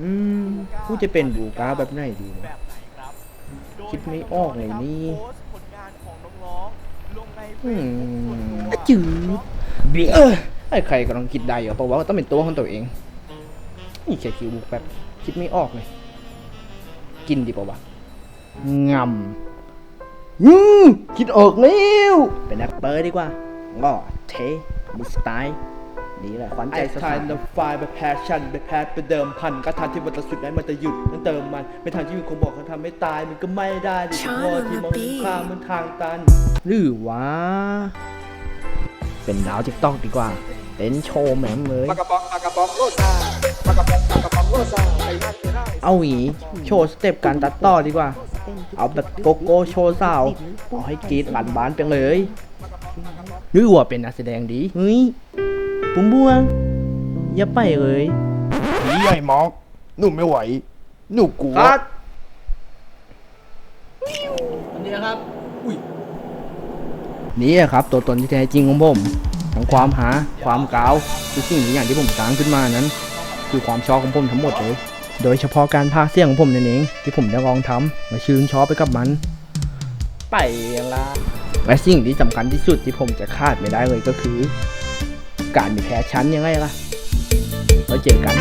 อืมกูจะเป็นบูกาแบบไหนดีวะแบบไหนครับคิดไม่ออกเลยนี่โพสต์ผลงานของน้องๆลงในเฟอืซบุ๊กส่วนมตัวจืดเบี้ยไอ้ใครก็ต้องคิดได้อะเพราะว่าต้องเป็นตัวของตัวเอง นี่แค่คิวบุกแบบคิดไม่ออกเลย กินดีป่าวะงำอืมคิดออกแล้วเป็นแรปเปอร์ดีกว่าก็เทมีสไตล์ นี่แหละขวัญใจไอ้สาทายวนไฟไปแพชชั่นไปแพทไปเดิมพันก็ทันที่วันสุดนั้นมันจะหยุดต้องเติมมัน ไม่ทันที่มีคนบอกเขาทำไม่ตายมันก็ไม่ได้ดิเฉพาะที่มองข้ามมันทางตัน หรือว่าเป็นดาวทิกตอกดีกว่าเต้นโชว์แหมมเลยปากกระป๋องปากกระป๋องโรซาปากกระป๋องปากกระป๋องโรซาไอ้นั่นไอ้นั่นเอาหวีโชว์สเต็ปการตัดต่อดีกว่า เอาแบบโกโก้โชว์สาวเอาให้กรีดหลานบ้านไปเลยหรือว่าเป็นนักแสดงดีเฮ้ย ปุ้มบวงอย่าไปเลยผีใหญ่มอกหนูไม่ไหว หนูกลัวคัดอันนี้นะครับ อุ้ยนี่แหละครับ ตัวตนที่แท้จริงของผมทั้งความหาความกาวทุกสิ่งทุกอย่างที่ผมสร้างขึ้นมานั้น คือความชอบของผมทั้งหมดเลย โดยเฉพาะการพากย์เสียงของผมนั่นเองที่ผมได้ลองทำมาชื่นชอบไปกับมัน ไปละและสิ่งที่สำคัญที่สุดที่ผมจะคาดไม่ได้เลยก็คือ การมีแพ้ชั้นยังไงล่ะแล้วเจอกัน